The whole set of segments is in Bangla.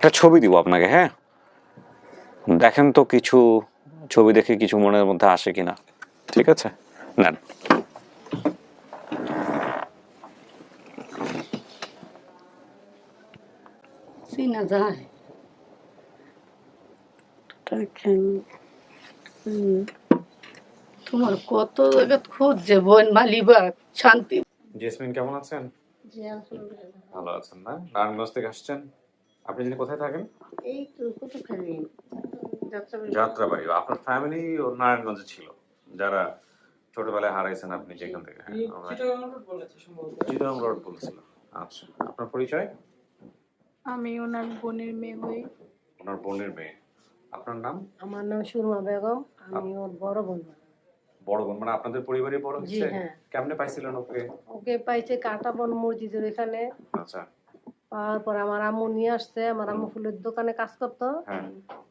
একটা ছবি দিব আপনাকে হ্যাঁ? দেখেন তো কিছু ছবি দেখে কিছু মনের মধ্যে আসে কিনা। ঠিক আছে? নেন। চিনা যায়। তোমার কত জায়গা খুঁজছে বোন মালিবাগ শান্তি জেসমিন কেমন আছেন? ভালো আছেন না? নারায়ণগঞ্জ থেকে আসছেন? আপনি যিনি কোথায় থাকেন? এই তো কত খালি যাত্রাবাড়ি আপনার ফ্যামিলি ও নারায়ণগঞ্জে ছিল। যারা ছোটবেলায় হারাইছেন আপনি যেখান থেকে হ্যাঁ, চিটাগাং রোড বলছিল। আচ্ছা আপনার পরিচয়? আমি ওনার বোনের মেয়ে হই। ওনার বোনের মেয়ে। আপনার নাম? আমার নাম সুরমা বেগম আমি ওর বড় বোন। বড় বোন মানে আপনাদের পরিবারে বড় হচ্ছে হ্যাঁ। কেমনে পাইছিলেন ওকে? ওকে পাইছে কাটা বন মসজিদের এখানে। আচ্ছা। পরে আমার আম্মু নিয়ে আসছে আমার আম্মু ফুলের দোকানে কাজ করতো। হ্যাঁ।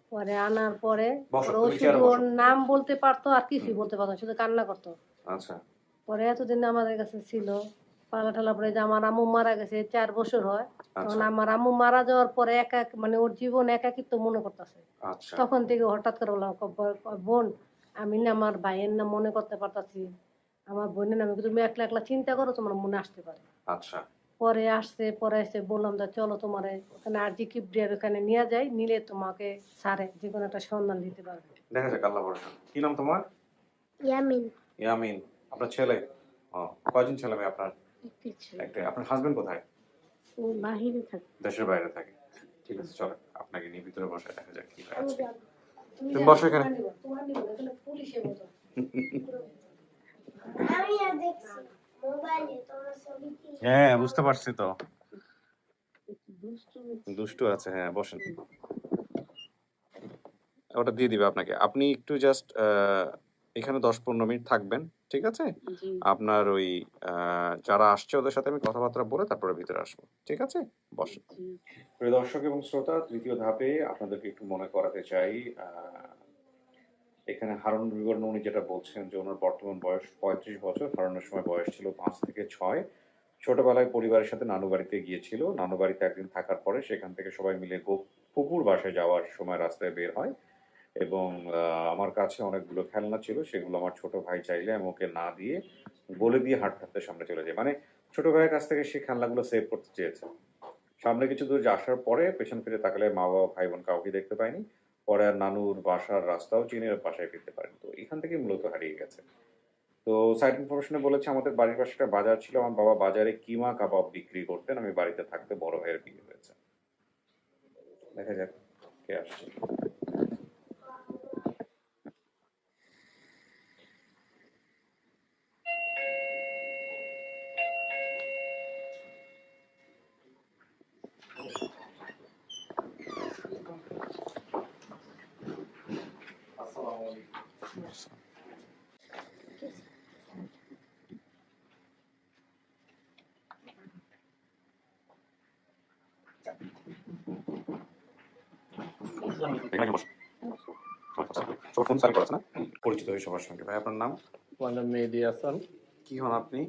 পরে আনার পরে ও শুধু ওর নাম বলতে পারতো আর কিছুই বলতে পারতো শুধু কান্না করতো। আচ্ছা। পরে এতদিন আমাদের কাছে ছিল পালা ঠালা পরে যে আমার আম্মু মারা গেছে চার বছর হয়। তখন আচ্ছা আমার আম্মু মারা যাওয়ার পরে একা মানে ওর জীবন একাকিত্ব মনে করতেছে। আচ্ছা। তখন থেকে হঠাৎ করে বললাম বোন আমি না আমার ভাইয়ের নাম মনে করতে পারতাছি। আমার বোনের নামে তুমি একলা একলা চিন্তা করো তোমার মনে আসতে পারে। আচ্ছা। পরে আসছে পরে এসে বললাম যে চলো তোমার ওখানে আর জি কিপ্রিয়ার ওখানে নিয়ে যাই নিলে তোমাকে সারে যে কোনো একটা সন্ধান দিতে পারবে। দেখা যাক আল্লাহ ভরসা। কি নাম তোমার? ইয়ামিন। ইয়ামিন। আপনার ছেলে? ও কয়জন ছেলে মেয়ে আপনার? একটি ছিল। একটা। আপনার হাজবেন্ড কোথায়? ও বাহিরে থাকে। দেশের বাইরে থাকে। ঠিক আছে চলো আপনাকে নিয়ে ভিতরে বসে দেখা যাক কি আছে। তুমি বসো এখানে। তোমার নিবো, তোমার এখানে পুলিশের মতো। আমি আর দেখছি মোবাইলে তোমার ছবি কি হ্যাঁ বুঝতে পারছি তো। দুষ্টু দুষ্টু আছে হ্যাঁ বসেন। ওটা দিয়ে দিবে আপনাকে। আপনি একটু জাস্ট এখানে দশ পনেরো মিনিট থাকবেন ঠিক আছে? আপনার ওই আহ, যারা আসছে ওদের সাথে আমি কথাবার্তা বলে তারপরে ভিতরে আসব ঠিক আছে? বসেন। প্রিয় দর্শক এবং শ্রোতা তৃতীয় ধাপে আপনাদেরকে একটু মনে করাতে চাই আহ, এখানে হারুন বিবরণ উনি যেটা বলছেন যে ওনার বর্তমান বয়স পঁয়ত্রিশ বছর, হারানোর সময় বয়স ছিল পাঁচ থেকে ছয়। ছোটবেলায় পরিবারের সাথে নানু বাড়িতে গিয়েছিল। নানু বাড়িতে একদিন থাকার পরে সেখান থেকে সবাই মিলে পুকুর বাসায় যাওয়ার সময় রাস্তায় বের হয় এবং আমার কাছে অনেকগুলো খেলনা ছিল, সেগুলো আমার ছোট ভাই চাইলে আমি ওকে না দিয়ে বলে দিয়ে হাঁটতে হাঁটতে সামনে চলে যায় মানে ছোট ভাইয়ের কাছ থেকে সে খেলনাগুলো সেভ করতে চেয়েছে। সামনে কিছু দূর আসার পরে পেছন ফিরে তাকালে মা বাবা ভাই বোন কাউকে দেখতে পায়নি। পরে আর নানুর বাসার রাস্তাও চীনের বাসায় ফিরতে পারেন। তো এখান থেকে মূলত হারিয়ে গেছে। তো সাইড ইনফরমেশনে বলেছে, আমাদের বাড়ির পাশে একটা বাজার ছিল। আমার বাবা বাজারে কিমা কাবাব বিক্রি করতেন। আমি বাড়িতে থাকতে বড় ভাইয়ের বিয়ে হয়েছে। দেখা যাক কে আসছে। এখানে বসো সবার ফোন সাইন করেছে না পরিচিত হয়ে সবার সঙ্গে। ভাই আপনার নাম? আমার নাম মেহেদি হাসান। কি হন আপনি?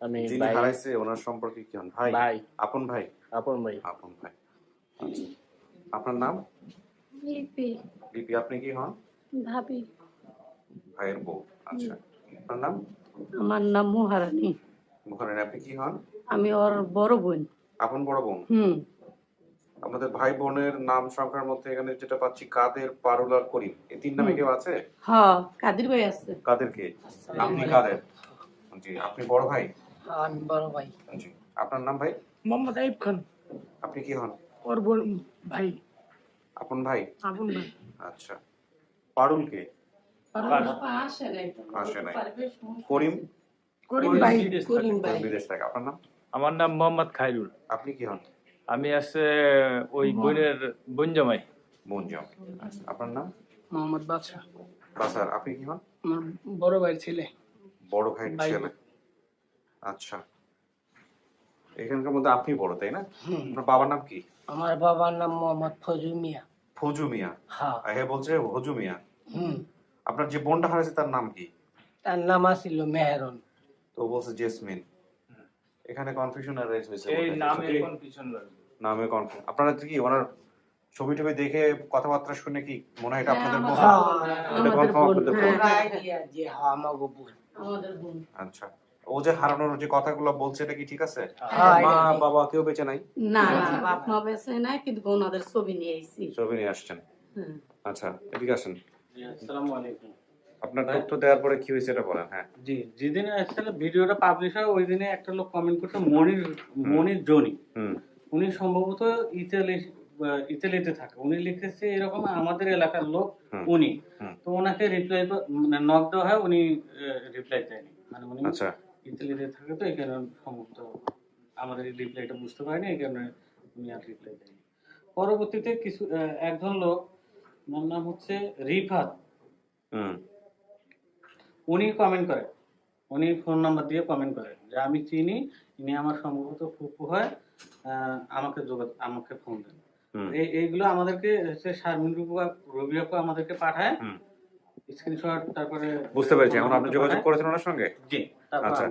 আমি যিনি হারাইছে ওনার সম্পর্কে কি হন? ভাই ভাই। আপন ভাই? আপন ভাই। আপন ভাই। আচ্ছা। আপনার নাম? লিপি। লিপি আপনি কি হন? ভাবি। ভাইয়ের বউ আচ্ছা। আপনার নাম? আমার নাম মহারানী। মুখারানী আপনি কি হন? আমি ওর বড় বোন। আপন বড় বোন? হুম। আপনাদের ভাই বোনের নাম সংখ্যার মধ্যে এখানে যেটা পাচ্ছি কাদের পারুল আর করিম। এই তিন নামে কেউ আছে? হ্যাঁ কাদির ভাই আছে? কাদের কে? আপনি কাদের? জি আপনি বড় ভাই? আমি বড় ভাই। জি আপনার নাম ভাই? মোহাম্মদ আইব খান। আপনি কি হন? ওর বোন ভাই। আপন ভাই? আপন ভাই। আচ্ছা। পারুল কে আসে নাই করিম? করিম ভাই করিম ভাই। বিদেশ থেকে। আপনার নাম? আমার নাম মোহাম্মদ খাইরুল। আপনি কি হন? আমি আছে ওই বোনের বোন জামাই। বোন আচ্ছা আপনার নাম? মোহাম্মদ বাসার আপনি কি হন? আমার বড় ভাইয়ের ছেলে। বড় ভাই ভাই। ছেলে। আচ্ছা। এখানকার মধ্যে আপনি বড় তাই না? আপনার বাবার নাম কি? আমার বাবার নাম মোহাম্মদ ফজু মিয়া। ফজু মিয়া। হ্যাঁ। হে বলছে হজু মিয়া। আপনার যে বোনটা হারাইছে তার নাম কি? তার নাম আসিল মেহরন। তো বলছে জেসমিন। এখানে কনফিউশন আর হয়েছে এই নামে কনফিউশন লাগবে। নামে কনফার্ম আপনারা কি ওনার ছবি টবি দেখে কথাবার্তা শুনে কি মনে হয় এটা আপনাদের বোন? হ্যাঁ, এটা আমাদের confirm বোন, আপনাদের বোন? হ্যাঁ। যে হ্যাঁ, আমাগো বোন। আমাদের বোন। আচ্ছা। ও যে হারানোর যে কথাগুলো বলছে এটা কি ঠিক আছে? হ্যাঁ, মা বাবা কেউ বেঁচে নাই? না না বাপ মা বেঁচে নাই কিন্তু ওনাদের ছবি নিয়ে আইছি ছবি নিয়ে আসছেন। আচ্ছা এদিকে আসেন। আসসালামু আলাইকুম। আপনার তথ্য দেওয়ার পরে কি হয়েছে এটা বলেন হ্যাঁ। জি যেদিন আসলে ভিডিওটা পাবলিশ হয় ওই দিনে একটা লোক কমেন্ট করছে মনির মনির জনি। উনি সম্ভবত ইতালি ইতালিতে থাকে। উনি লিখেছে এরকম আমাদের এলাকার লোক উনি। তো ওনাকে রিপ্লাই মানে নক দেওয়া হয় উনি রিপ্লাই দেয়নি। মানে উনি আচ্ছা। ইতালিতে থাকে তো এই কারণে সম্ভবত আমাদের এই রিপ্লাইটা বুঝতে পারেনি এই কারণে উনি আর রিপ্লাই দেয়নি। পরবর্তীতে কিছু একজন লোক ওনার নাম হচ্ছে রিফাত। উনি কমেন্ট করে। উনি ফোন নাম্বার দিয়ে কমেন্ট করে যে আমি চিনি ইনি আমার সম্ভবত ফুপু হয় আমাকে যোগাযোগ আমাকে ফোন দেন। এইগুলো আমাদেরকে হচ্ছে শারমিন রুবু রবি আপু আমাদেরকে পাঠায়। স্ক্রিনশট তারপরে বুঝতে পেরেছি। এখন আপনি যোগাযোগ করেছেন ওনার সঙ্গে? জি আচ্ছা।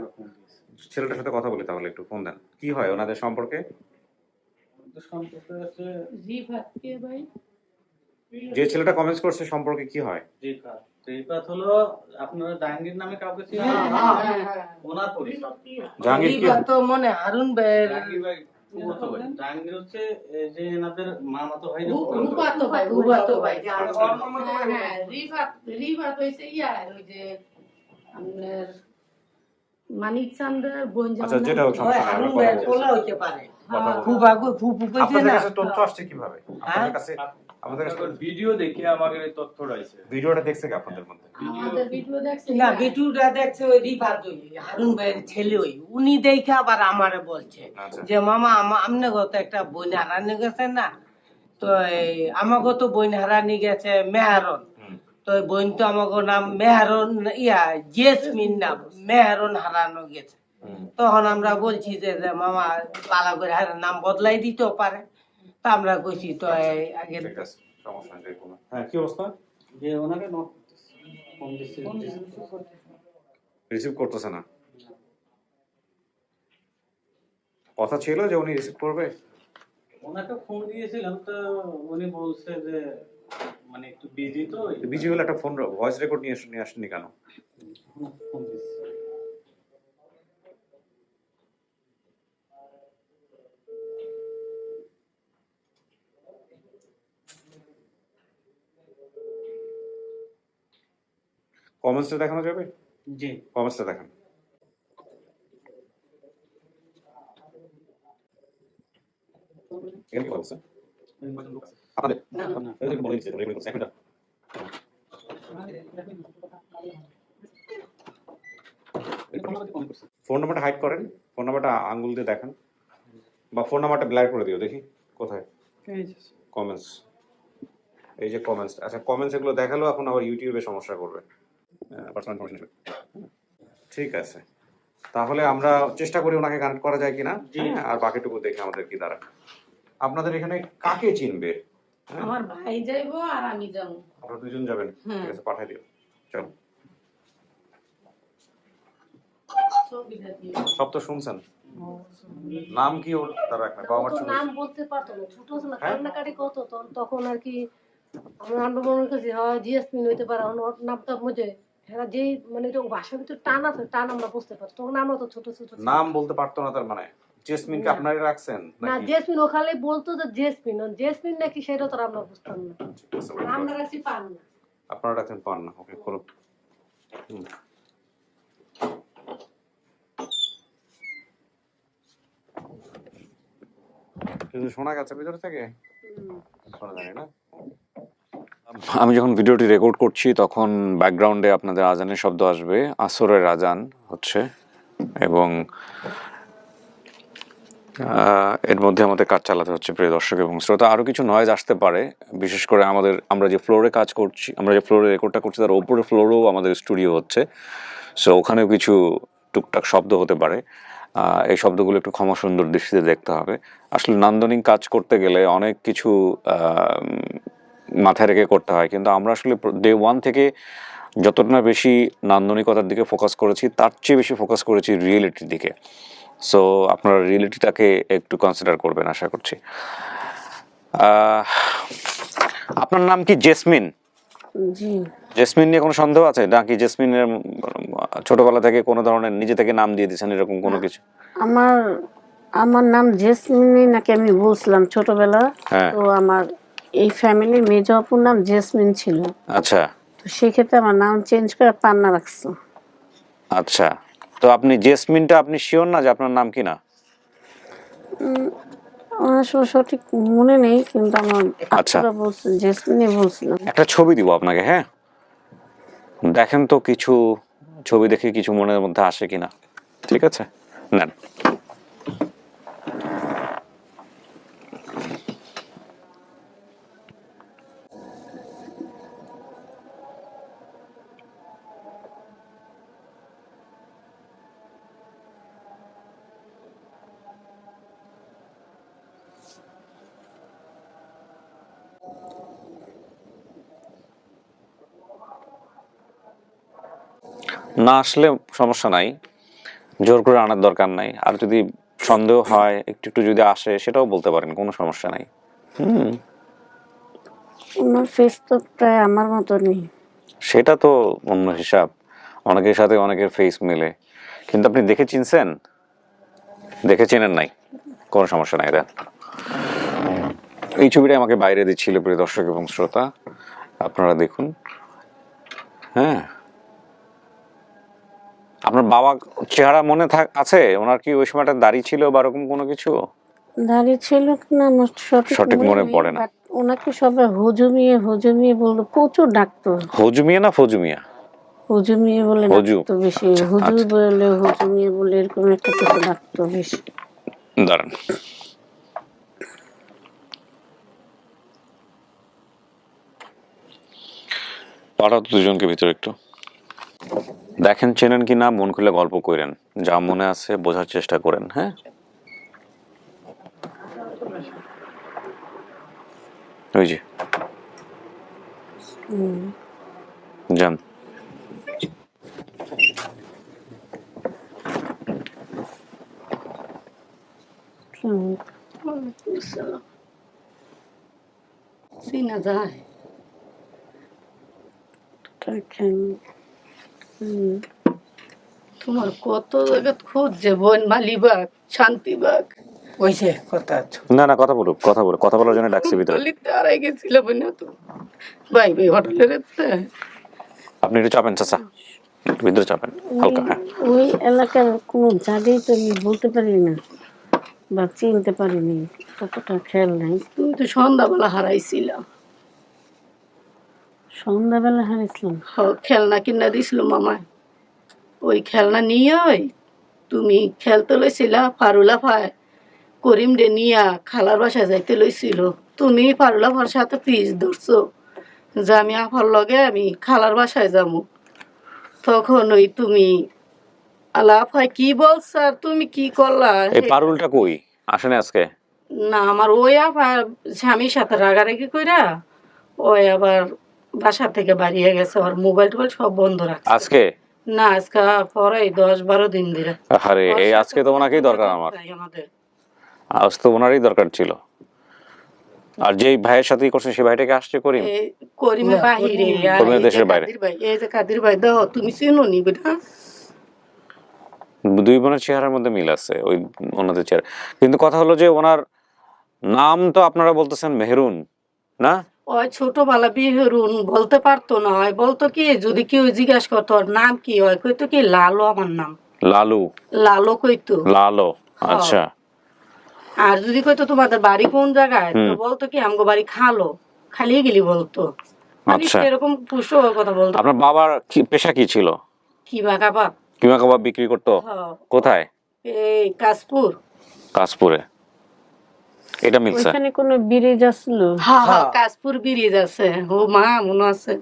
ছেলেটার সাথে কথা বলি তাহলে একটু ফোন দেন। কি হয় ওনাদের সম্পর্কে? সম্পর্কে হচ্ছে কে ভাই। যে ছেলেটা কমেন্টস করছে সম্পর্কে কি হয়? রিফাত রিফাত হলো আপনারা জাহাঙ্গীর নামে কাউকে চিনেন? হ্যাঁ, হ্যাঁ, হ্যাঁ। ওনার পরিচয়। জাহাঙ্গীর কি? তো মনে হারুন ভাইয়ের জাহাঙ্গীর ভাই ফুফাতো ভাই। জাহাঙ্গীর হচ্ছে যে এনাদের মামাতো ভাই না ভাই রূপাতো ভাই আচ্ছা। হ্যাঁ হ্যাঁ রিফাত রিফাত হইছে ইয়া ওই যে আপনার মানিক চান্দের বোন আচ্ছা যেটা সমস্যা হইতে পারে। ফুফু কইছে না? তথ্য আসছে কীভাবে? কাছে আমাদের ভিডিও দেখে আমাকে এই তথ্যটা ভিডিওটা দেখছে কি আপনাদের মধ্যে? আমাদের ভিডিও দেখছি না বিটুটা দেখছে ওই রিফাত ওই হারুন ভাইয়ের ছেলে ওই। উনি দেখে আবার আমারে বলছে আচ্ছা। যে মামা আমনে গত একটা বই হারানি গেছে না? তো আমাকে তো বই হারানি গেছে মেহারন। তো ওই বোন তো আমাকে নাম মেহারন ইয়া জেসমিন নাম মেহারন হারানো গেছে। তখন আমরা বলছি যে মামা পালা করে হার নাম বদলাই দিতেও পারে। তা আমরা কইছি তো আগে ঠিক আছে সমস্যা নেই কোনো। হ্যাঁ কি অবস্থা? যে ওনাকে ফোন দিচ্ছে রিসিভ করতেছে। না। কথা ছিল যে উনি রিসিভ করবে? ওনাকে ফোন দিয়েছিলাম তো উনি বলছে যে মানে একটু বিজি তো বিজি হলে একটা ফোন ভয়েস রেকর্ড নিয়ে আস- নিয়ে আসেনি কেন? ফোন দিচ্ছে কমেন্টসটা দেখানো যাবে? জি। কমেন্টসটা দেখান। এখানে কি বলছে? আপনাদের? না, না। এই যে বলে দিচ্ছে, রেকর্ড করছে, একটা। ফোন নাম্বারটা হাইড করেন ফোন নাম্বারটা আঙ্গুল দিয়ে দেখান। বা ফোন নাম্বারটা ব্ল্যাক করে দিও দেখি কোথায়। কমেন্টস এই যে কমেন্টস আচ্ছা কমেন্টস এগুলো দেখাল এখন আবার ইউটিউবে সমস্যা করবে। পার্সোনাল ইনফরমেশন ঠিক আছে। তাহলে আমরা চেষ্টা করি ওনাকে কানেক্ট করা যায় কিনা হ্যাঁ, আর বাকিটুকু দেখি আমাদের কি দ্বারা আপনাদের এখানে কাকে চিনবে হ্যাঁ? আমার ভাই যাইবো আর আমি যাব। আপনারা দুজন যাবেন ঠিক আছে পাঠিয়ে দিও। চলো। সব তো শুনছেন? নাম কি ওর? তার রাখবেন বাবা মার ছবি নাম বলতে পারতো না ছোট ছিল হ্যাঁ? কান্নাকাটি কত তখন আর কি আমরা মনে করছি হয় জিএসপি হইতে পারে ওর নামটা মধ্যে এরা যেই মানে এটা ভাষার ভিতরে টান আছে টান আমরা বুঝতে পারছি। তখন আমরা তো ছোট ছোট নাম বলতে পারতো না তার মানে। জেসমিনকে না। আপনারাই রাখছেন না জেসমিন ও খালি বলতো যে জেসমিন জেসমিন নাকি সেটা তো আমরা বুঝতাম না। আমরা। রাখছি পান না আপনারা রাখছেন পান না ওকে করো হুম। কিন্তু শোনা গেছে ভিতর থেকে? শোনা যায় না? আমি যখন ভিডিওটি রেকর্ড করছি, তখন ব্যাকগ্রাউন্ডে আপনাদের আজানের শব্দ আসবে। আসরের আজান হচ্ছে এবং এর মধ্যে আমাদের কাজ চালাতে হচ্ছে, প্রিয় দর্শক এবং শ্রোতা। আরও কিছু নয়েজ আসতে পারে, বিশেষ করে আমাদের, আমরা যে ফ্লোরে কাজ করছি, আমরা যে ফ্লোরে রেকর্ডটা করছি, তার ওপরে ফ্লোরেও আমাদের স্টুডিও হচ্ছে। সো ওখানেও কিছু টুকটাক শব্দ হতে পারে। এই শব্দগুলো একটু ক্ষমা সুন্দর দৃষ্টিতে দেখতে হবে। আসলে নান্দনিক কাজ করতে গেলে অনেক কিছু মাথায় রেখে করতে হয়। কিন্তু আমরা আসলে ডে ওয়ান থেকে যতটা না বেশি নান্দনিকতার দিকে ফোকাস করেছি তার চেয়ে বেশি ফোকাস করেছি রিয়েলিটির দিকে। সো আপনার রিয়েলিটিটাকে একটু কনসিডার করবেন আশা করছি। আপনার নাম কি জেসমিন? জেসমিন নিয়ে কোনো সন্দেহ আছে? নাকি জেসমিনের ছোটবেলা থেকে কোনো ধরনের নিজে থেকে নাম দিয়ে দিয়েছেন এরকম কোনো কিছু? আমার আমার নাম জেসমিনি নাকি আমি বলছিলাম ছোটবেলা। হ্যাঁ। তো আমার এই ফ্যামিলির মেজ অপুর নাম জেসমিন ছিল। আচ্ছা। তো সেক্ষেত্রে আমার নাম চেঞ্জ করে পান্না রাখছো। আচ্ছা। তো আপনি জেসমিনটা আপনি শিওর না যে আপনার নাম কি না? আমার আসলে সঠিক মনে নেই কিন্তু আমার আচ্ছা। বলছে জেসমিনে বলছিলাম একটা ছবি দিব আপনাকে হ্যাঁ? দেখেন তো কিছু ছবি দেখে কিছু মনের মধ্যে আসে কিনা। ঠিক আছে? নেন। না আসলে সমস্যা নাই। জোর করে আনার দরকার নাই। আর যদি সন্দেহ হয় একটু একটু যদি আসে সেটাও বলতে পারেন কোনো সমস্যা নাই। হুম। ওনার ফেস তো প্রায় আমার মতনই। সেটা তো অন্য হিসাব। অনেকের সাথে অনেকের ফেস মেলে। কিন্তু আপনি দেখে চিনছেন? দেখে চেনেন নাই? কোনো সমস্যা নাই দেন এই ছবিটা আমাকে বাইরে দিচ্ছিল প্রিয় দর্শক এবং শ্রোতা। আপনারা দেখুন। হ্যাঁ। আপনার বাবা চেহারা মনে থাক আছে? ওনার কি ওই সময়টা দাড়ি ছিল বা ওরকম কোনো কিছু? দাঁড়িয়ে ছিল না আমার সঠিক মনে পড়ে না। ওনাকে সবাই হুজুমিয়ে হুজুমিয়ে বলল প্রচুর ডাকতো। হজুমিয়া না ফজুমিয়া? হুজুমিয়ে বলে। ডাকতো বেশি। হুজুর বলে হুজুমিয়ে বলে এরকম একটা কিছু ডাকতো বেশি। দাঁড়ান। পাঠাও তো দুজনকে ভিতরে একটু। দেখেন, চেনেন কি না, মন খুলে গল্প করেন যা মনে আছে, বোঝার চেষ্টা করেন হ্যাঁ? ওই যে। যান। যায়। তোমার কত জায়গা খুঁজছে বোন মালিবাগ শান্তিবাগ। ওইছে কথা না না কথা বলুক কথা বলুক কথা বলার জন্য ডাকছি ভিতরে। গলিতে আড়াই গেছিল বোন তো। ভাই ভাই হোটেলের আপনি একটু চাপেন চাচা। ভিতরে চাপেন হালকা হ্যাঁ। ওই এলাকার কোনো জায়গায় তো আমি বলতে পারি না বা চিনতে পারিনি। ততটা খেয়াল নাই। তুমি তো সন্ধ্যাবেলা হারাইছিল। সন্ধ্যাবেলা হারিয়েছিলাম। হ, খেলনা কিনা দিছিল মামায় ওই খেলনা নিয়ে ওই তুমি খেলতে লইছিলা ফারুলা ফায় করিম রে নিয়া খালার বাসায় যাইতে লইছিল। তুমি ফারুলা ফার সাথে পিস ধরছো যে আমি আফার লগে আমি খালার বাসায় যাব। তখন ওই তুমি আলা আফায় কি বলছ আর তুমি কি করলা? এই পারুলটা কই? আসেন আজকে? না আমার ওই আবার স্বামীর সাথে রাগারাগি কইরা ওই আবার বাসা থেকে বাড়িয়ে গেছে ওর মোবাইল টোবাইল সব বন্ধ রাখছে। আজকে? না আজকে পরে দশ বারো দিন ধরে। আরে এই আজকে তো ওনাকেই দরকার আমার। আজ তো ওনারই দরকার ছিল। আর যেই ভাইয়ের সাথেই করছেন সেই ভাইটাকে আসছে করিম? এই করিমে বাহিরে আর করিমের দেশের বাইরে। ভাই এই যে কাদির ভাই দাও তুমি চিনো নি বেটা? দুই বোনের চেহারার মধ্যে মিল আছে ওই ওনাদের চেহারা। কিন্তু কথা হলো যে ওনার নাম তো আপনারা বলতেছেন মেহরুন না? ওই ছোটবেলা বিহরুন বলতে পারতো না হয় বলতো কি যদি কেউ জিজ্ঞাসা করতো ওর নাম কি হয় কইতো কি লালু আমার নাম। লালু। লালু কইতো। লালো আচ্ছা। আর যদি কইতো তোমাদের বাড়ি কোন জায়গায় তো বলতো কি আমগো বাড়ি খালো খালিয়ে গেলি বলতো। মানে আচ্ছা। এরকম পুষ্ট কথা বলতো। আপনার বাবার কি পেশা কি ছিল? কি বা কাবা কিমা কাবাব বিক্রি করতো? কোথায়? এই কাশপুর। কাশপুরে। এটা মিলছে। ওইখানে কোনো ব্রিজ আসলো? হ্যাঁ হ্যাঁ হ্যাঁ। কাশপুর ব্রিজ আছে। ও মা মনে আছে।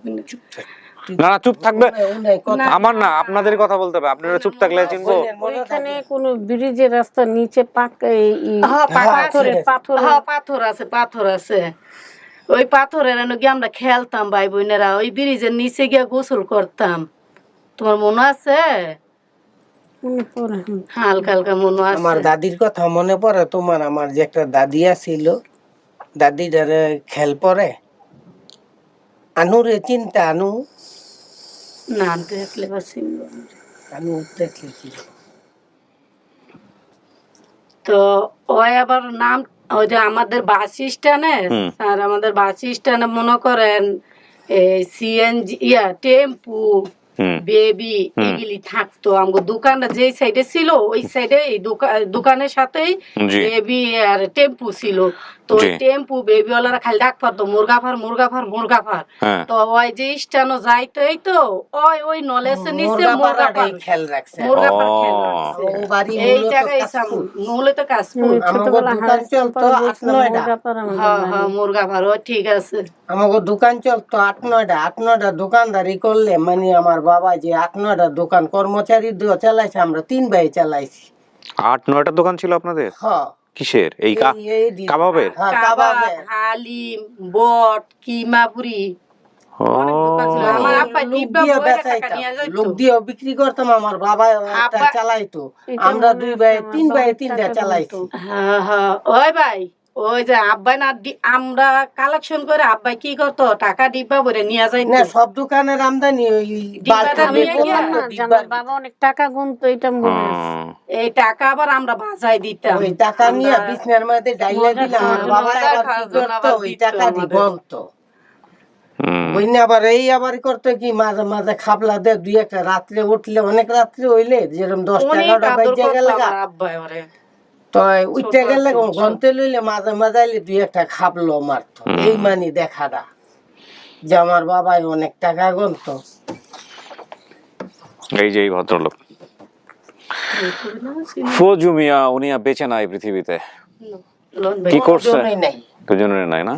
না না চুপ থাকবে। আমার না আপনাদের কথা বলতে হবে। আপনারা চুপ থাকলে চিনবো। বোনের মনে ওইখানে কোনো ব্রিজের রাস্তার নিচে পাকা এই- পাথর হ্যাঁ, হ্যাঁ, পাথরে আছে। পাথরে। হ্যাঁ পাথর আছে পাথর আছে। ওই পাথরের এনে গিয়ে আমরা খেলতাম ভাই বোনেরা ওই ব্রিজের নিচে গিয়ে গোসল করতাম। তোমার মনে আছে। হালকা হালকা মনে আমার দাদির কথা মনে পড়ে? তোমার আমার যে একটা দাদি ছিল দাদিটারে খেল পরে। আনু রে চিন্তা আনু। না দেখলে বা আনু দেখলে চিন্তা। তো ওই আবার নাম ওই যে আমাদের বাস স্ট্যান্ডে আর আমাদের বাস স্ট্যান্ডে মনে করেন সিএনজি ইয়া টেম্পু বেবি এগুলি থাকতো। আমাকে দোকানটা যে সাইডে ছিল ওই সাইডে এই দোকানের সাথেই বেবি আর টেম্পু ছিল। তো ওই টেম্পু বেবি ওয়ালারা খালি ডাক পারতো মুরগা ফার মুরগা ফার মুরগা ফার হ্যাঁ। তো ওই যে স্টানো যাইতো এই তো ওই ওই নলেজে নিচে মুরগা ফার খেল রাখছে। মুরগা ফার খেল রাখছে। এই জায়গায় কাশফুল। মূলে তো হুম, ছোটবেলা দোকান চলতো আট নয়টা। হ্যাঁ হ্যাঁ মুরগা ফার ও ঠিক আছে। আমাকে দোকান চলতো আট নয়টা। আট নয়টা দোকানদারি করলে মানে আমার বাবা যে আট নয়টা দোকান কর্মচারী দিয়ে চালাইছে আমরা তিন ভাই চালাইছি। আট নয়টা দোকান ছিল আপনাদের? হ্যাঁ কিসের? এই। কাবাবের? হ্যাঁ, কাবাব হালিম বট কিমাপুরি ও। অনেক দোকান ছিল। আমার আব্বা লোক দিয়ে বিক্রি করতাম আমার বাবা একটা চালাইতো। আমরা দুই ভাই তিন ভাই তিনটা টাকা চালাইছি। হ্যাঁ হ্যাঁ। ভাই ওই যে আব্বাই না আমরা কালেকশন করে আব্বাই কি করতো? টাকা ডিব্বা ভরে নিয়ে যাইতো। না সব দোকানের আমদানি বাবা অনেক টাকা গুনতো এটা মনে এই টাকা আবার আমরা বাজাই দিতাম। ওই টাকা নিয়ে বিছনার মধ্যে ডাইলা দিলাম বাবা আবার ওই টাকা দি আমাদের। ওই আবার এই আবার করতো কি মাঝে মাঝে খাবলা দে দুই একটা রাত্রে উঠলে অনেক রাত্রে হইলে যেরকম দশটা এগারোটা বাজে গেলে তো উঠতে গেলে গন্তে লইলে মাঝে মাঝে আইলে দুই একটা খাবলো মারতো। এই মানি দেখাটা যে আমার বাবাই অনেক টাকা গন্ত। এই যে এই ভদ্রলোক। ফজু মিয়া উনি আর বেঁচে নাই পৃথিবীতে। কি করছে? নাই। দুজনের নাই না?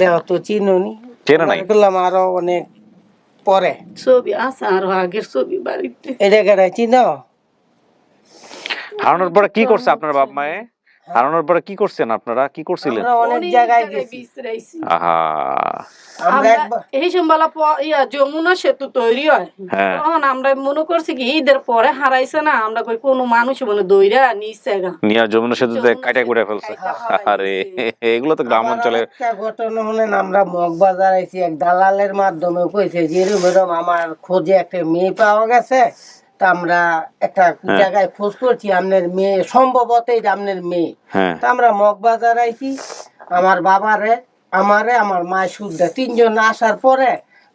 দেহ তো চিনুনি চেনা নাই? করলাম আরও অনেক পরে। ছবি আছে আরও আগের ছবি বাড়িতে। এটা কেটে চিনো? হারানোর পরে কি করছে আপনার বাপ মায়ে? হারানোর পরে কি করছেন আপনারা? কি করছিলেন? অনেক জায়গায় গেছি। আহা। আমরা আমরা একবার এই সম্বালা ইয়া যমুনা সেতু তৈরি হয়। হ্যাঁ। তখন আমরা মনে করছি কি ঈদের পরে হারাইছে না আমরা কই কোনো মানুষ মানে দইরা নিচ্ছে গা। নিয়া যমুনা সেতুতে কাটা ফেলছে। আরে এগুলো তো গ্রাম আবার অঞ্চলে একটা ঘটনা হলেন আমরা মগবাজার আইছি এক দালালের মাধ্যমে কইছে যে আমার খোঁজে একটা মেয়ে পাওয়া গেছে তা আমরা একটা হ্যাঁ। জায়গায় খোঁজ করছি আপনার মেয়ে সম্ভবত এটা আপনার মেয়ে। হ্যাঁ। তা আমরা মগবাজার আইছি আমার বাবারে আমারে আমার মায়ের সুদ্ধা তিনজন আসার পরে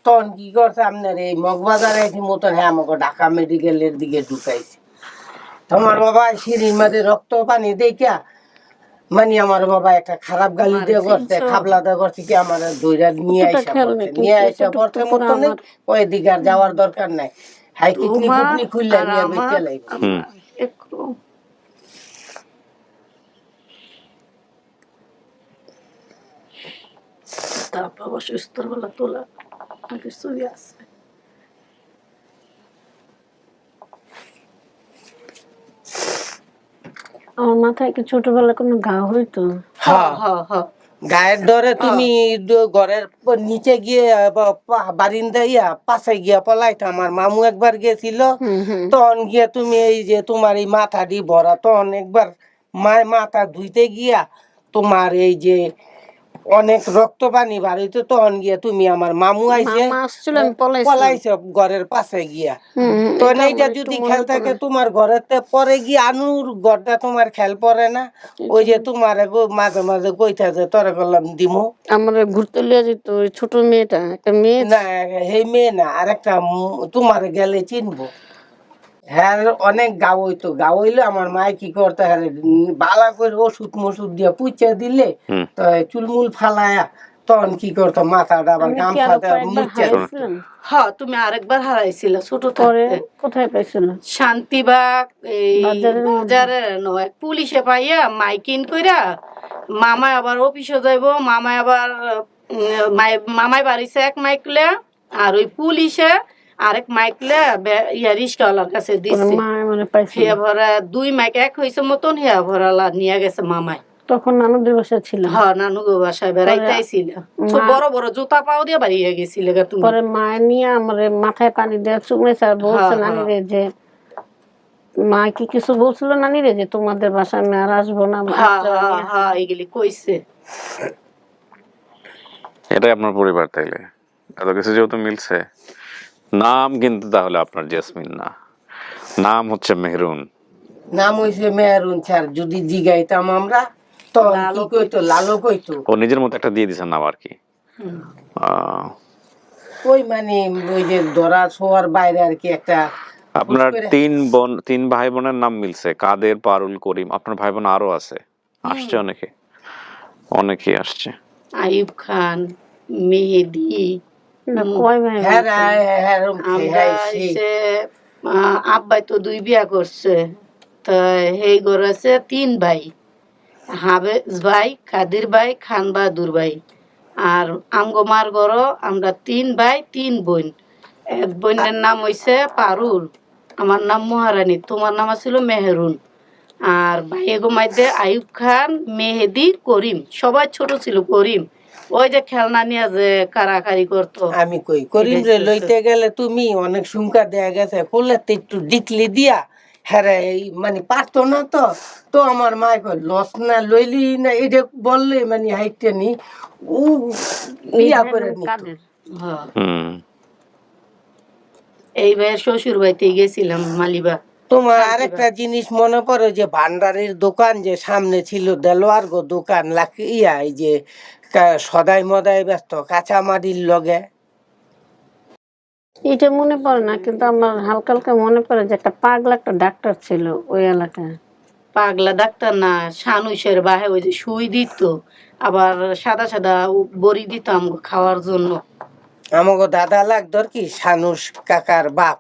তখন কি করছে আপনার এই মগবাজার আইছি মতন হ্যাঁ আমাকে ঢাকা মেডিকেলের দিকে ঢুকাইছে। তো আমার বাবা সিঁড়ির মধ্যে রক্ত পানি দেখিয়া মানে আমার বাবা একটা খারাপ গালি দিয়ে করছে খাবলা দিয়ে করছে কি আমার দইরা নিয়ে নেই, নিয়ে পড়ছে করে মতো নেই ওই দিকে আর যাওয়ার দরকার নাই। হাই তোমার কুটনি খুললে নিয়ে বেঁচে হুম একটু তোলা ছবি আছে আমার মাথায় কি ছোটবেলায় কোনো ঘা হইতো হ্যাঁ হ্যাঁ হ্যাঁ গায়ের ডরে তুমি ঘরের নিচে গিয়ে বারিন্দাইয়া বারিন্দা ইয়া পাশে গিয়া পলাইতো। আমার মামু একবার গেছিল। তখন গিয়ে তুমি এই যে তোমার এই মাথা দি ভরা তখন একবার মায় মাথা ধুইতে গিয়া তোমার এই যে অনেক রক্ত পানি বাড়িতে তখন গিয়া তুমি আমার মামু আইছে পলাইছি ঘরের পাশে গিয়া। তো এইটা যদি খেল থাকে। তোমার ঘরেতে পরে গিয়ে আনুর ঘরটা তোমার খেল পরে না? ওই যে তোমার মাঝে মাঝে কইতা যে তোরে করলাম দিমু। আমার ঘুরতে লিয়ে যেত ছোট মেয়েটা একটা মেয়ে না সেই মেয়ে না আর একটা তোমার গেলে চিনবো। হ্যাঁ অনেক গাও হইতো গাও হইলে আমার মায় কি করতে হ্যাঁ বালা করে ওষুধ মসুদ দিয়ে পুচে দিলে। তো চুলমুল ফালায়া তখন কি করতো মাথাটা আবার আমি কি গামছা আরও মুছে হ্যাঁ তুমি আরেকবার হারাইছিল ছোট থাকতে। কোথায় পাইছিল? শান্তিবাগ এই মধ্যে। নয় পুলিশে পাইয়া মাইকিন কইরা মামা আবার অফিসে যাইব মামা আবার মাই- মামাই বাড়িছে এক মাইকলে আর ওই পুলিশে আরেক মাইকলে ইয়া রিস্কাওয়ালার কাছে দিচ্ছে মানে হেয়া ভরা দুই মাইক এক হয়েছে মতন হেয়া ভরালা নিয়ে গেছে মামাই। তখন নানুদের বাসা ছিল। হ্যাঁ নানু গো বাসায় বেড়াইতে আইছিল ছোট বড় বড় জুতা পাও দিয়ে বাড়িয়ে গেছিলে গা তুমি। পরে মা নিয়ে আমার মাথায় পানি দিয়ে চুমড়েছে আর বলছে নানি রে যে মা কি কিছু বলছিল নানি রে যে তোমাদের বাসায় আমি আর আসব না হ্যাঁ হ্যাঁ হ্যাঁ এগুলি কইছে। এটাই আপনার পরিবার তাইলে। এত কিছু যেহেতু মিলছে নাম কিন্তু তাহলে আপনার জেসমিন না। নাম হচ্ছে মেহরুন। নাম হইছে মেহরুন স্যার যদি জিগাইতাম আমরা তখন কি কইতো লালো কইতো। ও নিজের মতো একটা দিয়ে দিয়েছেন নাম আর কি। ওই মানে ওই যে ধরা ছোঁয়ার বাইরে আর কি একটা আপনার তিন বোন তিন ভাই বোনের নাম মিলছে কাদের পারুল করিম। আপনার ভাই বোন আরও আছে। আসছে অনেকে। অনেকেই আসছে। আইব খান মেহেদি হ্যাঁ? হ্যাঁ হ্যাঁ আব্বাই তো দুই বিয়া করছে। তো এই ঘর আছে তিন ভাই হাবেজ ভাই কাদির ভাই খান বাহাদুর ভাই। আর আমগো মার ঘর আমরা তিন ভাই তিন বোন। এক বোনের নাম হইছে পারুল আমার নাম মহারানী তোমার নাম ছিল মেহরুন। আর ভাইয়েগো মাইতে আয়ুব খান মেহেদি করিম সবাই ছোট ছিল করিম। ওই যে খেলনা নিয়ে যে কারাকারি করতো। আমি কই করিম রে লইতে গেলে তুমি অনেক সুমকা দেয়া গেছে কোলেতে একটু ডিকলি দিয়া হ্যাঁ এই মানে পারতো না তো। তো আমার মা কই লস না লইলি না এটা বললে মানে হাইটে নি ও ইয়া করে হ্যাঁ। এই ভাইয়ের শ্বশুর বাড়িতে গেছিলাম মালিবা। তোমার আরেকটা জিনিস মনে পড়ে যে ভান্ডারের দোকান যে সামনে ছিল দেলোয়ার গো দোকান লাকি ইয়া এই যে সদাই মদাই ব্যস্ত কাঁচামারির লগে। এটা মনে পড়ে না কিন্তু আমার হালকা হালকা মনে পড়ে যে একটা পাগলা একটা ডাক্তার ছিল ওই এলাকায়। পাগলা ডাক্তার না সানুষের বাহে ওই যে সুই দিত আবার সাদা সাদা বড়ি দিত আমগো খাওয়ার জন্য। আমাকে দাদা লাগতো কি? সানুস কাকার বাপ।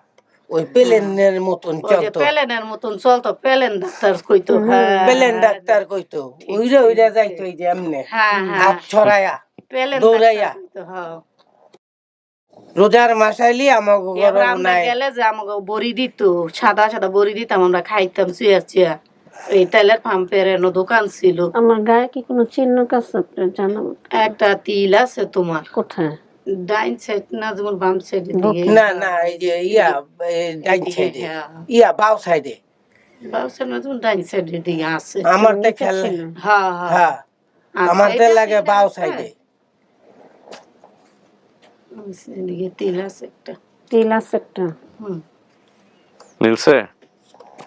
ওই প্লেনের মতন ওই চলতো। পেলেনের মতন চলতো পেলেন ডাক্তার কইতো হ্যাঁ প্লেন ডাক্তার কইতো। উইরা উইরা যাইতো এই যে এমনে। হ্যাঁ হ্যাঁ। হাত ছড়ায়া পেলেন দৌড়াইয়া। কইতো, হ্যাঁ। রোজার মাসাইলি আমাকে এবার গরম আমরা নাই। গেলে যে আমাকে বড়ি দিত সাদা সাদা বড়ি দিতাম আমরা খাইতাম চুয়া চুয়া। এই তেলের পাম্পের এনো দোকান ছিল। আমার গায়ে কি কোনো চিহ্ন আছে জানো একটা তিল আছে তোমার। কোথায়? ডাইন সাইড না যেমন বাম সাইডের দিকে না না এই যে ইয়া ডাইন সাইডে। হ্যাঁ। ইয়া সাইডে। বাম সাইড না যেমন ডাইন সাইডের দিকে আছে। আমার তো খেল হ্যাঁ হ্যাঁ। হ্যাঁ। আমার তো লাগে তিল সাইডে। এদিকে তিল আছে একটা। তিল আছে একটা। হুম। মিলছে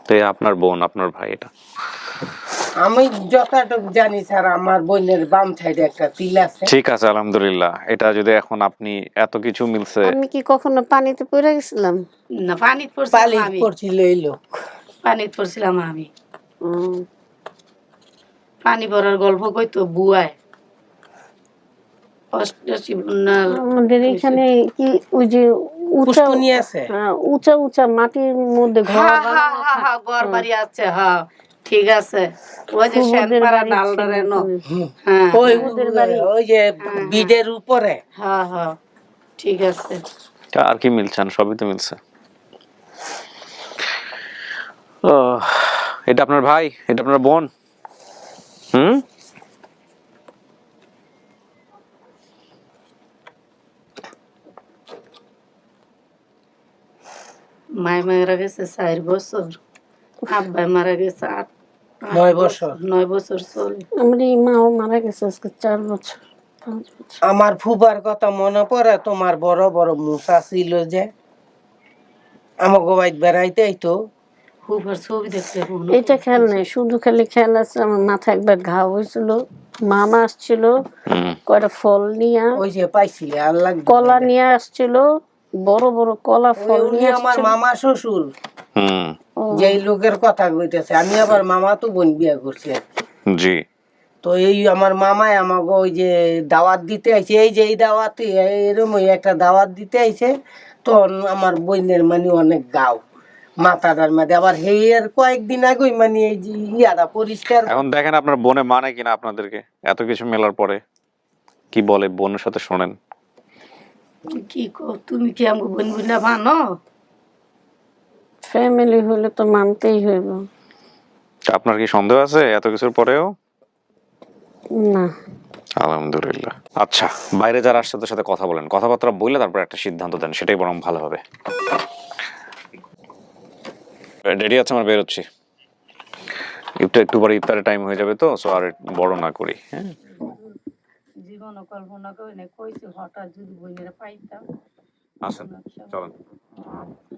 তো আপনার বোন আপনার ভাই এটা। আমি যতটুকু জানি স্যার আমার বোনের বাম সাইডে একটা তিল আছে। ঠিক আছে আলহামদুলিল্লাহ। এটা যদি এখন আপনি এত কিছু মিলছে আমি কি কখনো পানিতে পড়ে গেছিলাম? না পানি পড়ছিলাম আমি। পড়ছিল এই লোক। পানি পড়ছিলাম আমি। পানি পড়ার গল্প কইতো বুয়ায়। আমাদের এখানে কি ওই যে উঁচা হ্যাঁ, উঁচা উঁচা মাটির মধ্যে ঘর ঘর বাড়ি আছে হ্যাঁ ঠিক আছে। ওই যে শ্যানপাড়া বাড়ি ডালডারে ছিল ন। ওখানে। হ্যাঁ ওই ওই যে বিডের উপরে। হ্যাঁ হ্যাঁ। ঠিক আছে। আর কি মিলছেন সবই তো মিলছে। ও, এটা আপনার ভাই? এটা আপনার বোন? হুম? মায় মারা গেছে চার বছর। আব্বাই মারা গেছে আট নয় বছর। নয় বছর চলে। আমার মাও মারা গেছে আজকে চার বছর আমার ফুবার কথা মনে পড়ে তোমার বড় বড় মুসা ছিল যে আমাকে বাইক বেড়াইতে তো খুব ছবি দেখতে এটা খেয়াল নেই শুধু খালি খেয়াল আছে আমার মাথায় একবার ঘা হয়েছিল মামা আসছিল কয়টা ফল নিয়ে ওই যে পাইছিলে লাগবে কলা নিয়ে আসছিল বড় বড় কলা ফল নিয়ে আমার মামা শ্বশুর। হুম। যেই লোকের কথা কইতেছে আমি আবার মামা তো বোন বিয়া করছি জি। তো এই আমার মামাই আমাকে ওই যে দাওয়াত দিতে আইছে এই যে এই দাওয়াতে এরকম ওই একটা দাওয়াত দিতে আইছে তখন আমার বোনের মানে অনেক গাও মাথাটার মধ্যে। আবার কয়েকদিন আগে মানে এই যে ইয়ারা পরিষ্কার এখন দেখেন আপনার বোনে মানে কিনা আপনাদেরকে এত কিছু মেলার পরে। কি বলে বোনের সাথে শোনেন। কি কো তুমি কি আমাকে বোন বুনা মানো? ফ্যামিলি হলে তো মানতেই হইব। আপনার কি সন্দেহ আছে এত কিছুর পরেও? না। আলহামদুলিল্লাহ। আচ্ছা বাইরে যারা আসছে তাদের সাথে কথা বলেন। কথাবার্তা বললে তারপর একটা সিদ্ধান্ত দেন সেটাই বরং ভালো হবে। রেডি আছে আমার বেরোচ্ছি। ইফতার একটু পরে ইফতারের টাইম হয়ে যাবে তো সো আর বড় না করি হ্যাঁ। জীবন কল্পনা করে না কইছে হঠাৎ যদি বইনেরা পাইতাম। আসেন চলেন।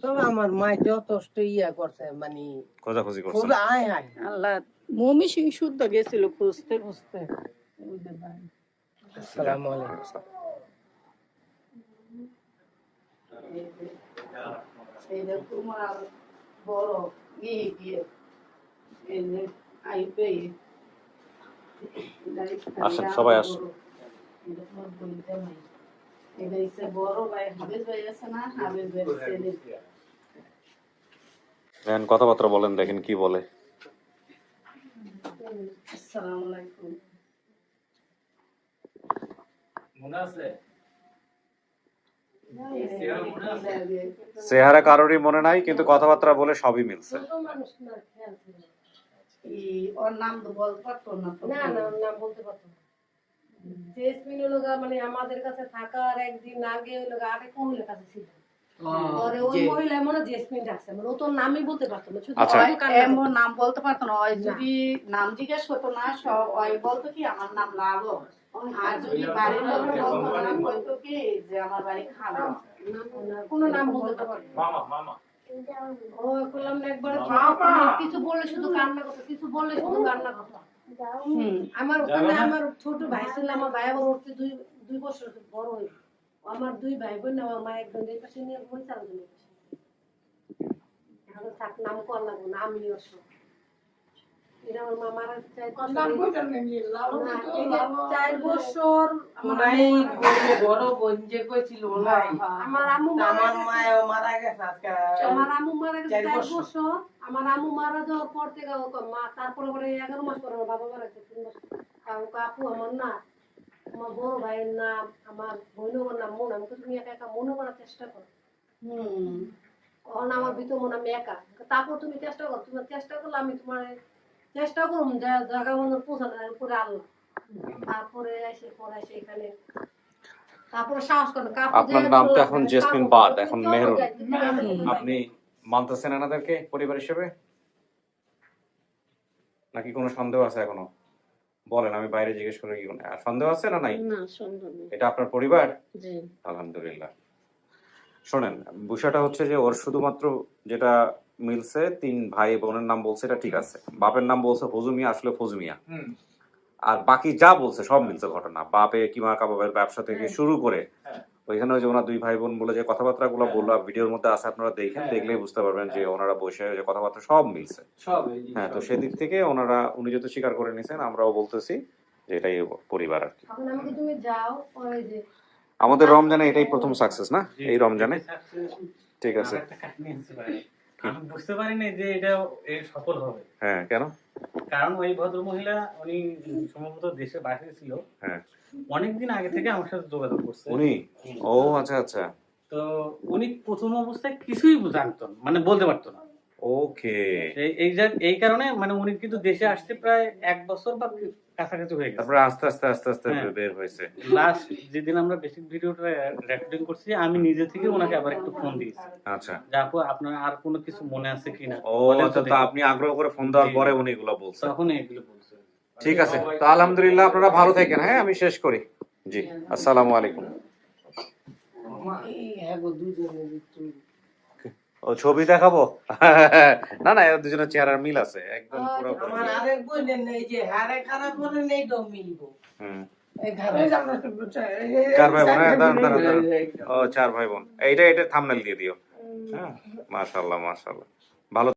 তবে আমার মায় যথেষ্ট ইয়া করছে মানে খোঁজাখুঁজি করছেন খুব আয় আয়। আল্লাহ মমি সিং শুদ্ধ গেছিল খুঁজতে খুঁজতে। আসসালামু আলাইকুম। এইটা তোমার বড় গিয়ে আইবে আসেন, সবাই আসেন। হচ্ছে বড় ভাই হাবেজ ভাই আছে না হাবেজ ভাই ছেলে। দেখেন কথাবার্তা বলেন দেখেন কি বলে। আসসালামু আলাইকুম। মনে আছে? চেহারা কারোরই মনে নাই কিন্তু কথাবার্তা বলে সবই মিলছে। না না। ওর নাম তো বলতে পারতো না না না নাম বলতে পারতো না। জেসমিন হলো গা মানে আমাদের কাছে থাকার একদিন আগে হলো গা আরেক মহিলার কাছে ছিল। ওই মহিলা মনে জেসমিন ডাকছে মানে ও তো নামই বলতে পারতো না শুধু আচ্ছা। ওই কান্না এমন নাম বলতে পারতো না ওই যদি নাম জিজ্ঞেস করতো না সব ওই বলতো কি আমার নাম লালো আর যদি বাড়ির লোক বলতো না বলতো কি যে আমার বাড়ি খালো। কোনো নাম বলতে পারতো মামা মামা। ও করলাম একবার কিছু বললে শুধু কান্না করতো কিছু বললে শুধু কান্না করতো। আমার ওখানে আমার ছোট ভাই ছিল আমার ভাই আমার উঠতে দুই দুই বছর বড় হইল আমার দুই ভাই বোন আমার মা একজন এই পাশে নিয়ে বই চাল নিয়ে পাশে। থাক নাম কর লাগবো না আমি এটা আমার আম্মু মারা গেছে। মায়ও মারা গেছে আজকে আমার আম্মু মারা গেছে চার চার বছর। বছর আমার আম্মু মারা যাওয়ার পর থেকে মা তারপরে পরে এগারো মাস পরে বাবা মারা গেছে তিন বছর কারণ কাকু আমার না আমার বড় ভাইয়ের নাম আমার বোনের নাম মন আমি তো তুমি একা একা মনে করার চেষ্টা করো হুম তখন আমার ভিতর মনে আমি একা তারপর তুমি চেষ্টা করো তুমি চেষ্টা করলে আমি তোমার চেষ্টা করুম জায়গা মনে পৌঁছানোর উপরে আল্লাহ তারপরে এসে পরে তারপরে সাহস করো আপনার নাম তো এখন জেসমিন বাদ, এখন মেহরুন। আপনি মানতেছেন এনাদেরকে পরিবার হিসেবে? নাকি কোনো সন্দেহ আছে এখনও? বলেন আমি বাইরে জিজ্ঞেস করে কি আর সন্দেহ আছে না নাই? না সন্দেহ নেই। এটা আপনার পরিবার? আলহামদুলিল্লাহ। শোনেন বিষয়টা হচ্ছে যে ওর শুধুমাত্র যেটা মিলছে তিন ভাই বোনের নাম বলছে এটা ঠিক আছে। বাপের নাম বলছে ফজুমিয়া আসলে ফজুমিয়া। আর বাকি যা বলছে সব মিলছে ঘটনা। বাপে কিমা কাবাবের ব্যবসা থেকে শুরু করে হ্যাঁ। ওইখানে ওই যে ওনার দুই ভাই বোন বলে যে কথাবার্তা গুলো বলল ভিডিওর মধ্যে আছে আপনারা দেখেন হ্যাঁ। দেখলেই বুঝতে পারবেন যে ওনারা বসে যে কথাবার্তা সব মিলছে। হ্যাঁ তো সেদিক থেকে ওনারা উনি যেহেতু স্বীকার করে নিছেন আমরাও বলতেছি যে এটাই পরিবার আর কি। এখন আমাকে তুমি যাও ওই যে আমাদের রমজানে এটাই প্রথম সাকসেস না? এই রমজানে? ঠিক আছে। আমি বুঝতে পারিনি যে এটা সফল হবে। হ্যাঁ কেন? কারণ ওই ভদ্র মহিলা উনি সম্ভবত দেশে বাইরে ছিল। হ্যাঁ। অনেকদিন আগে থেকে আমার সাথে যোগাযোগ করছে। উনি? ও আচ্ছা আচ্ছা। তো উনি প্রথম অবস্থায় কিছুই জানতো মানে বলতে পারতো না। ওকে। এই- এই এই কারণে মানে উনি কিন্তু দেশে আসতে প্রায় এক বছর বা কাছাকাছি হয়ে গেছে। তারপরে আস্তে আস্তে আস্তে আস্তে হ্যাঁ। বের হয়েছে। লাস্ট যেদিন আমরা বেসিক ভিডিওটা রেকর্ডিং করছি আমি নিজে থেকে ওনাকে আবার একটু ফোন দিয়েছি। আচ্ছা। আপনার আর কোনো কিছু মনে আছে কিনা? ও তো আচ্ছা। আপনি আগ্রহ করে ফোন দেওয়ার পরে উনি এগুলো বলছেন। তখন এগুলো বলছে। ঠিক আছে তো আলহামদুলিল্লাহ আপনারা ভালো থাকেন। হ্যাঁ আমি শেষ করি। জি আসসালামু আলাইকুম এই হ্যাঁ গো দুজনের একটু ও ছবি দেখাবো? না না এরা দুজনের চেহারার মিল আছে একদম পুরো আমার আরেক বোনের নেই যে হারে খারাপ করে নেই তো মিলবো। হুম। চার ভাই বোন হ্যাঁ। ও চার ভাই বোন। এইটা এটা থামনেল দিয়ে দিও। হ্যাঁ ভালো